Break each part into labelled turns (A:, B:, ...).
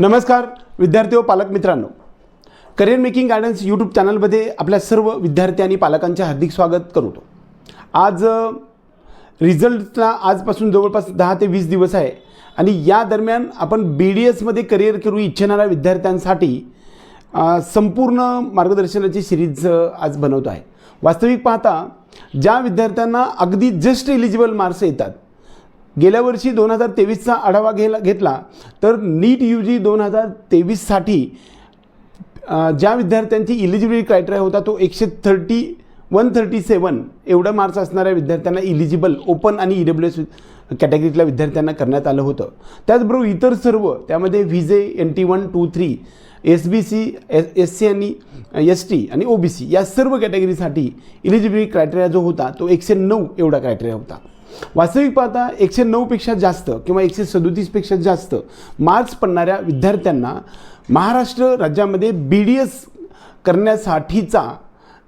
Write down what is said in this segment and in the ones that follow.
A: नमस्कार विद्यार्थी व पालक मित्रांनो. करिअर मेकिंग गायडन्स यूट्यूब चॅनलमध्ये आपल्या सर्व विद्यार्थी आणि पालकांचे हार्दिक स्वागत करतो आज रिझल्टला आजपासून जवळपास दहा ते वीस दिवस आहे आणि या दरम्यान आपण बी डी एसमध्ये करिअर करू इच्छिणाऱ्या विद्यार्थ्यांसाठी संपूर्ण मार्गदर्शनाची सिरीज आज बनवतो आहे. वास्तविक पाहता ज्या विद्यार्थ्यांना अगदी जस्ट एलिजिबल मार्क्स येतात गेल्या वर्षी दोन हजार तेवीसचा आढावा घ्यायला घेतला. तर नीट यू जी दोन हजार तेवीससाठी ज्या विद्यार्थ्यांची इलिजिबिलिटी क्रायटेरिया होता तो एकशे थर्टी वन थर्टी सेवन एवढं मार्क्स असणाऱ्या विद्यार्थ्यांना इलिजिबल ओपन आणि ई डब्ल्यू एस कॅटेगरीतल्या विद्यार्थ्यांना करण्यात आलं होतं. त्याचबरोबर इतर सर्व त्यामध्ये V J N T one two three S B C S S C आणि एस टी आणि ओ बी सी या सर्व कॅटेगरीसाठी इलिजिबिलिटी क्रायटेरिया जो होता तो एकशे नऊ एवढा क्रायटेरिया होता. वास्तविक पाहता एकशे नऊपेक्षा जास्त किंवा एकशे सदोतीसपेक्षा जास्त मार्क्स पडणाऱ्या विद्यार्थ्यांना महाराष्ट्र राज्यामध्ये बी डी एस करण्यासाठीचा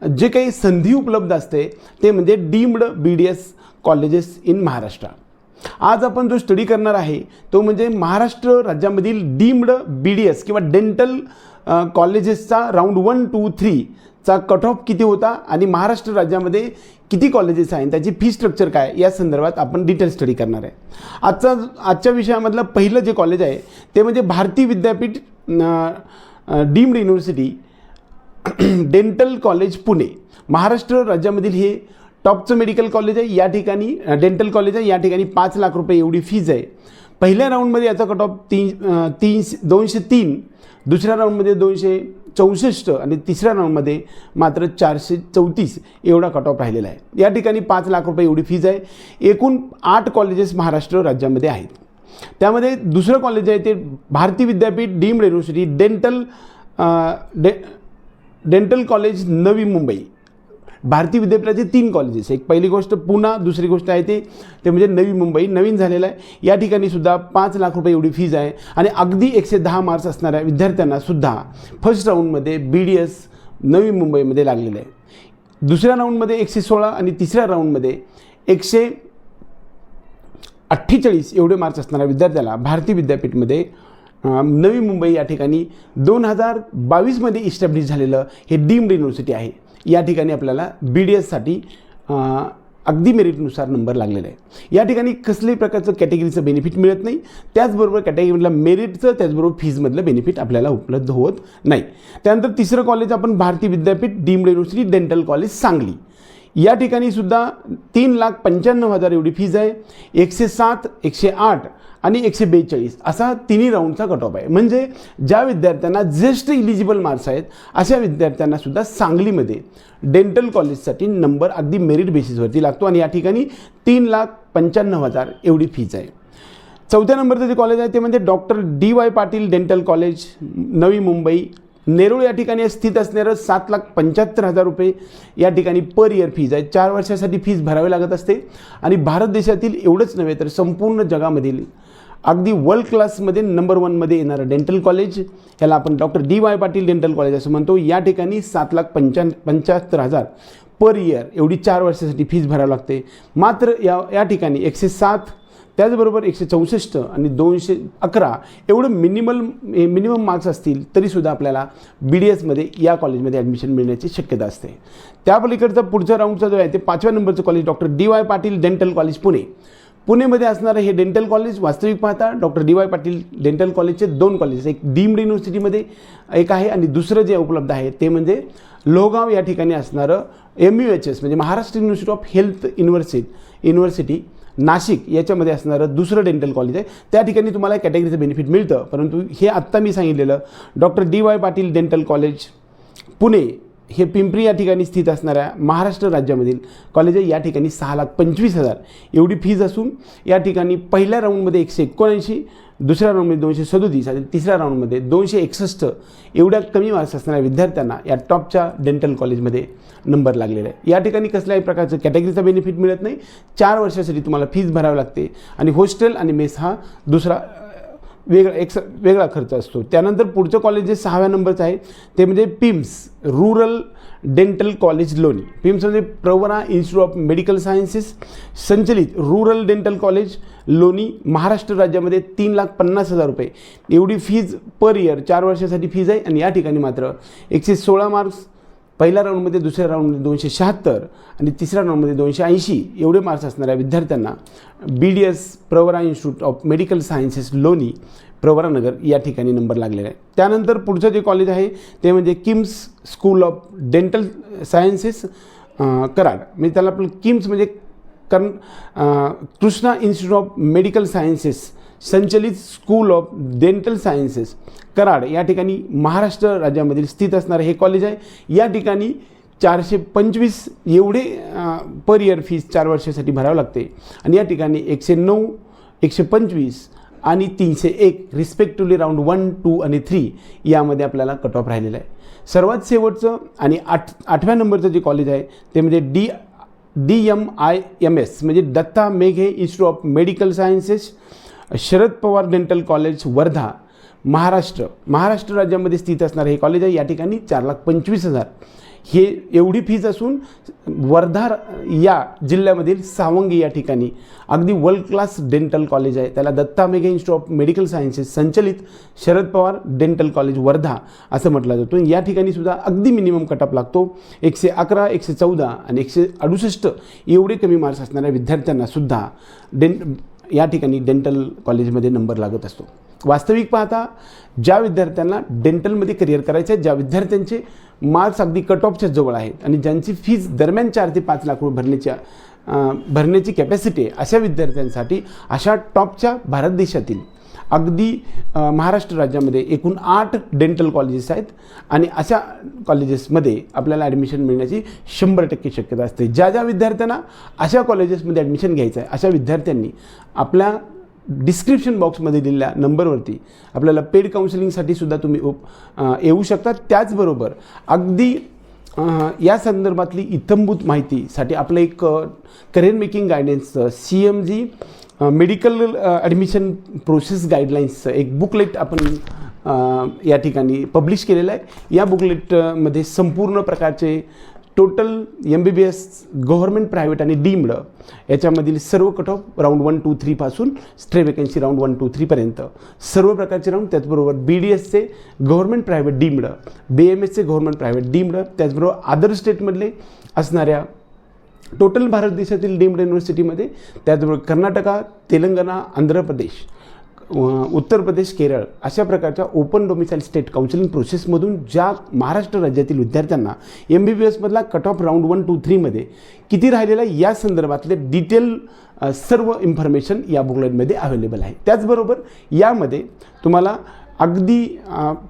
A: जे काही संधी उपलब्ध असते ते म्हणजे deemed B D S colleges in Maharashtra. आज आपण जो स्टडी करणार आहे तो म्हणजे महाराष्ट्र राज्यामधील डीम्ड बी डी एस किंवा डेंटल कॉलेजेसचा राऊंड वन टू थ्रीचा कट ऑफ किती होता आणि महाराष्ट्र राज्यामध्ये किती कॉलेजेस आहेत त्याची फी स्ट्रक्चर काय या संदर्भात आपण डिटेल स्टडी करणार आहे. आजचा आजच्या विषयामधलं पहिलं जे कॉलेज आहे ते म्हणजे Bharati Vidyapeeth deemed university dental college Pune. Maharashtra राज्यामधील हे टॉपचं मेडिकल कॉलेज आहे या ठिकाणी डेंटल कॉलेज आहे या ठिकाणी पाच लाख रुपये एवढी फीज आहे. पहिल्या राऊंडमध्ये याचा कट ऑफ तीन तीनशे दोनशे तीन दुसऱ्या राऊंडमध्ये दोनशे चौसष्ट आणि तिसऱ्या राऊंडमध्ये मात्र चारशे चौतीस एवढा कट ऑफ राहिलेला आहे. या ठिकाणी पाच लाख रुपये एवढी फीज आहे. एकूण आठ कॉलेजेस महाराष्ट्र राज्यामध्ये आहेत. त्यामध्ये दुसरं कॉलेज आहे ते Bharati Vidyapeeth deemed university dental day dental college Navi Mumbai. भारतीय विद्यापीठाचे तीन कॉलेजेस एक पहिली गोष्ट पुन्हा दुसरी गोष्ट आहे ते ते म्हणजे नवी मुंबई. नवीन झालेलं आहे. या ठिकाणी सुद्धा पाच लाख रुपये एवढी फीज आहे. आणि अगदी एकशे दहा मार्क्स असणाऱ्या विद्यार्थ्यांना सुद्धा फर्स्ट राऊंडमध्ये बी डी एस नवी मुंबईमध्ये लागलेलं आहे. दुसऱ्या राऊंडमध्ये एकशे सोळा आणि तिसऱ्या राऊंडमध्ये एकशे अठ्ठेचाळीस एवढे मार्क्स असणाऱ्या विद्यार्थ्याला भारती विद्यापीठमध्ये नवी मुंबई या ठिकाणी दोन हजार बावीसमध्ये इस्टॅब्लिश झालेलं हे डीम्ड युनिव्हर्सिटी आहे. या ठिकाणी आपल्याला बी डी एससाठी अगदी मेरिटनुसार नंबर लागलेला आहे या ठिकाणी कसल्याही प्रकारचं कॅटेगरीचं बेनिफिट मिळत नाही. त्याचबरोबर कॅटेगरीमधलं मेरिटचं त्याचबरोबर फीजमधलं बेनिफिट आपल्याला उपलब्ध होत नाही. त्यानंतर तिसरं कॉलेज आपण Bharati Vidyapeeth deemed university dental college Sangli. या ठिकाणी सुद्धा तीन लाख पंच्याण्णव हजार एवढी फीज आहे. एकशे सात एकशे आठ आणि एकशे बेचाळीस असा तिन्ही राऊंडचा कट ऑफ आहे. म्हणजे ज्या विद्यार्थ्यांना ज्येष्ठ इलिजिबल मार्क्स आहेत अशा विद्यार्थ्यांना सुद्धा सांगलीमध्ये डेंटल कॉलेजसाठी नंबर अगदी मेरिट बेसिसवरती लागतो आणि या ठिकाणी तीन लाख पंच्याण्णव हजार एवढी फीज आहे. चौथ्या नंबरचं जे कॉलेज आहे ते म्हणजे doctor D Y Patil dental college Navi Mumbai Nerul या ठिकाणी स्थित असणारं सात लाख पंच्याहत्तर हजार रुपये या ठिकाणी पर इयर फीज आहे. चार वर्षासाठी फीज भरावी लागत असते. आणि भारत देशातील एवढंच नव्हे तर संपूर्ण जगामधील अगदी वर्ल्ड क्लासमध्ये नंबर वनमध्ये येणारं डेंटल कॉलेज ह्याला आपण doctor D Y Patil dental college असं म्हणतो. या ठिकाणी सात लाख पंच्या पंच्याहत्तर हजार पर इयर एवढी चार वर्षासाठी फीज भरावी लागते. मात्र या या ठिकाणी एकशे सात त्याचबरोबर एकशे चौसष्ट आणि दोनशे अकरा एवढं मिनिमल मिनिमम मार्क्स असतील तरीसुद्धा आपल्याला बी डी एसमध्ये या कॉलेजमध्ये ॲडमिशन मिळण्याची शक्यता असते. त्या पलीकडचा पुढचा राऊंडचा जो आहे ते पाचव्या नंबरचं college doctor D Y Patil dental college Pune. पुणेमध्ये असणारं हे डेंटल कॉलेज वास्तविक पाहता doctor D Y Patil dental कॉलेजचे दोन कॉलेजेस एक डीम्ड युनिव्हर्सिटीमध्ये एक आहे आणि दुसरं जे उपलब्ध आहे ते म्हणजे लोहगाव या ठिकाणी असणारं एम यू एच एस म्हणजे Maharashtra university of health university university Nashik याच्यामध्ये असणारं दुसरं डेंटल कॉलेज आहे. त्या ठिकाणी तुम्हाला कॅटेगरीचं बेनिफिट मिळतं. परंतु हे आत्ता मी सांगितलेलं doctor D Y Patil dental college Pune हे पिंपरी या ठिकाणी स्थित असणाऱ्या महाराष्ट्र राज्यामधील कॉलेज आहे. या ठिकाणी सहा लाख पंचवीस हजार. एवढी फीज असून या ठिकाणी पहिल्या राऊंडमध्ये एकशे एकोणऐंशी दुसऱ्या राऊंडमध्ये दोनशे सदोतीस आणि तिसऱ्या राऊंडमध्ये दोनशे एकसष्ट एवढ्या कमी मार्क्स असणाऱ्या विद्यार्थ्यांना या टॉपच्या डेंटल कॉलेजमध्ये नंबर लागलेला आहे या ठिकाणी कसल्याही प्रकारचं कॅटेगरीचा बेनिफिट मिळत नाही. चार वर्षासाठी तुम्हाला फीज भरावी लागते. आणि हॉस्टेल आणि मेस हा दुसरा वेगळा एक वेगळा खर्च असतो. त्यानंतर पुढचं कॉलेज जे सहाव्या नंबरचं आहे ते म्हणजे PIMS rural dental college Loni PIMS म्हणजे Pravara institute of medical sciences संचलित rural dental college Loni Maharashtra राज्यामध्ये तीन लाख पन्नास हजार रुपये. एवढी फीज पर इयर चार वर्षासाठी फीज आहे आणि या ठिकाणी मात्र एकशे सोळा मार्क्स पहिल्या राऊंडमध्ये दुसऱ्या राऊंडमध्ये दोनशे शहात्तर आणि तिसऱ्या राऊंडमध्ये दोनशे ऐंशी एवढे मार्क्स असणाऱ्या विद्यार्थ्यांना B D S Pravara institute of medical sciences Loni Pravaranagar या ठिकाणी नंबर लागलेला आहे. त्यानंतर पुढचं जे कॉलेज आहे ते म्हणजे KIMS school of dental sciences Karad. म्हणजे त्याला आपलं किम्स म्हणजे कर्ण Krishna institute of medical sciences संचलित school of dental sciences Karad या ठिकाणी महाराष्ट्र राज्यामधील स्थित असणारं हे कॉलेज आहे. या ठिकाणी चारशे पंचवीस एवढे पर इयर फीस चार वर्षासाठी भरावं लागते. आणि या ठिकाणी एकशे नऊ एकशे पंचवीस आणि तीनशे एक रिस्पेक्टिव्हली राऊंड वन टू आणि थ्री यामध्ये आपल्याला कट ऑफ राहिलेलं आहे. सर्वात शेवटचं आणि आठ आठव्या नंबरचं जे कॉलेज आहे ते म्हणजे D D M I M S म्हणजे Datta Meghe institute of medical sciences Sharad Pawar dental college Wardha Maharashtra. Maharashtra राज्यामध्ये स्थित असणारं हे कॉलेज आहे. या ठिकाणी चार लाख पंचवीस हजार. हे एवढी फीज असून वर्धा या जिल्ह्यामधील सावंगी या ठिकाणी अगदी वर्ल्ड क्लास डेंटल कॉलेज आहे. त्याला Datta Meghe institute of medical sciences संचलित शरद पवार डेंटल कॉलेज वर्धा असं म्हटलं जातं. या ठिकाणी सुद्धा अगदी मिनिमम कटअप लागतो. एकशे अकरा एकशे चौदा आणि एकशे अडुसष्ट एवढे कमी मार्क्स असणाऱ्या विद्यार्थ्यांना सुद्धा डेंट या ठिकाणी डेंटल कॉलेजमध्ये नंबर लागत असतो. वास्तविक पाहता ज्या विद्यार्थ्यांना डेंटलमध्ये करिअर करायचं आहे ज्या विद्यार्थ्यांचे मार्क्स अगदी कट ऑफच्या जवळ आहेत आणि ज्यांची फीज दरम्यान चार ते पाच लाख रुपये भरण्याच्या भरण्याची कॅपॅसिटी आहे अशा विद्यार्थ्यांसाठी अशा टॉपच्या भारत देशातील अगदी महाराष्ट्र राज्यामध्ये एकूण आठ डेंटल कॉलेजेस आहेत आणि अशा कॉलेजेसमध्ये आपल्याला ॲडमिशन मिळण्याची शंभर टक्के शक्यता असते. ज्या ज्या विद्यार्थ्यांना अशा कॉलेजेसमध्ये ॲडमिशन घ्यायचं आहे अशा विद्यार्थ्यांनी आपल्या डिस्क्रिप्शन बॉक्समध्ये दिलेल्या नंबरवरती आपल्याला पेड काउन्सिलिंगसाठी सुद्धा तुम्ही येऊ शकता. त्याचबरोबर अगदी या संदर्भातली इतंभूत माहितीसाठी आपलं एक career making गायडन्सचं C M G medical admission process गाईडलाईन्सचं एक बुकलेट आपण या ठिकाणी पब्लिश केलेलं आहे. या बुकलेटमध्ये संपूर्ण प्रकारचे total M B B S government private आणि डीम्ड याच्यामधील सर्व cut off round one two थ्रीपासून stray vacancy round one two थ्रीपर्यंत सर्व प्रकारचे राऊंड त्याचबरोबर बी डी एसचे government private deemed B M एसचे गव्हर्मेंट प्रायव्हेट डीम्ड त्याचबरोबर अदर स्टेटमधले असणाऱ्या टोटल भारत देशातील डीम्ड युनिव्हर्सिटीमध्ये त्याचबरोबर कर्नाटका तेलंगणा आंध्र प्रदेश उत्तर प्रदेश केरळ अशा प्रकारच्या ओपन डोमिसाईल स्टेट काउन्सिलिंग प्रोसेसमधून ज्या महाराष्ट्र राज्यातील विद्यार्थ्यांना M B B एसमधला cut off round one two थ्रीमध्ये किती राहिलेला आहे या संदर्भातले डिटेल सर्व इन्फॉर्मेशन या बुकलेटमध्ये अवेलेबल आहे. त्याचबरोबर यामध्ये तुम्हाला अगदी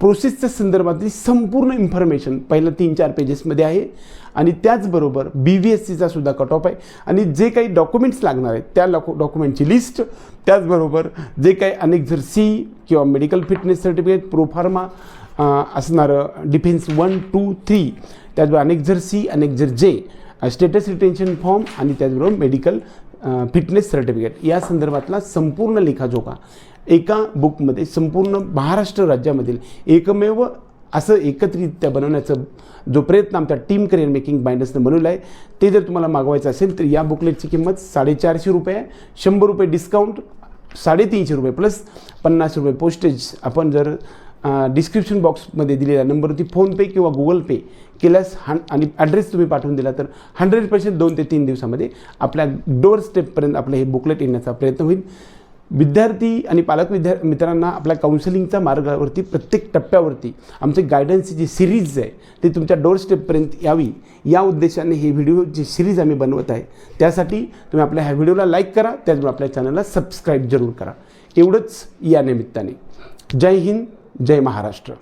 A: प्रोसेसच्या संदर्भातली संपूर्ण इन्फॉर्मेशन पहिलं तीन चार पेजेसमध्ये आहे. आणि त्याचबरोबर बी व्ही एस सीचा सुद्धा कट ऑफ आहे. आणि जे काही डॉक्युमेंट्स लागणार आहेत त्या लॉक डॉक्युमेंटची लिस्ट त्याचबरोबर जे काही अनेक जर सी किंवा मेडिकल फिटनेस सर्टिफिकेट प्रोफार्मा असणारं डिफेन्स वन टू थ्री त्याचबरोबर अनेक जर सी अनेक जर जे स्टेटस रिटेन्शन फॉर्म आणि त्याचबरोबर मेडिकल फिटनेस सर्टिफिकेट या संदर्भातला संपूर्ण लेखाजोखा एका बुकमध्ये संपूर्ण महाराष्ट्र राज्यामधील एकमेव असं एकत्रितरित्या बनवण्याचं जो प्रयत्न आमच्या टीम करिअर मेकिंग बाइंडर्सनं बनवलं आहे ते जर तुम्हाला मागवायचं असेल तर या बुकलेटची किंमत साडेचारशे रुपये आहे. शंभर रुपये डिस्काउंट साडेतीनशे रुपये प्लस पन्नास रुपये पोस्टेज आपण जर डिस्क्रिप्शन बॉक्समध्ये दिलेल्या नंबरवरती फोनपे किंवा गुगल पे केल्यास हं आणि ॲड्रेस तुम्ही पाठवून दिला तर हंड्रेड पर्सेंट दोन ते तीन दिवसामध्ये आपल्या डोअर स्टेपपर्यंत आपलं हे बुकलेट येण्याचा प्रयत्न होईल. विद्यार्थी आणि पालक विद्या मित्रांना आपल्या काउन्सिलिंगच्या मार्गावरती प्रत्येक टप्प्यावरती आमचे गायडन्सची जी सिरीज आहे ती तुमच्या डोअर स्टेपपर्यंत यावी. या उद्देशाने ही व्हिडिओ जी सिरीज आम्ही बनवत आहे त्यासाठी तुम्ही आपल्या ह्या व्हिडिओला लाईक करा त्याचबरोबर आपल्या चॅनलला सबस्क्राईब जरूर करा. एवढंच या निमित्ताने. जय हिंद. जय महाराष्ट्र.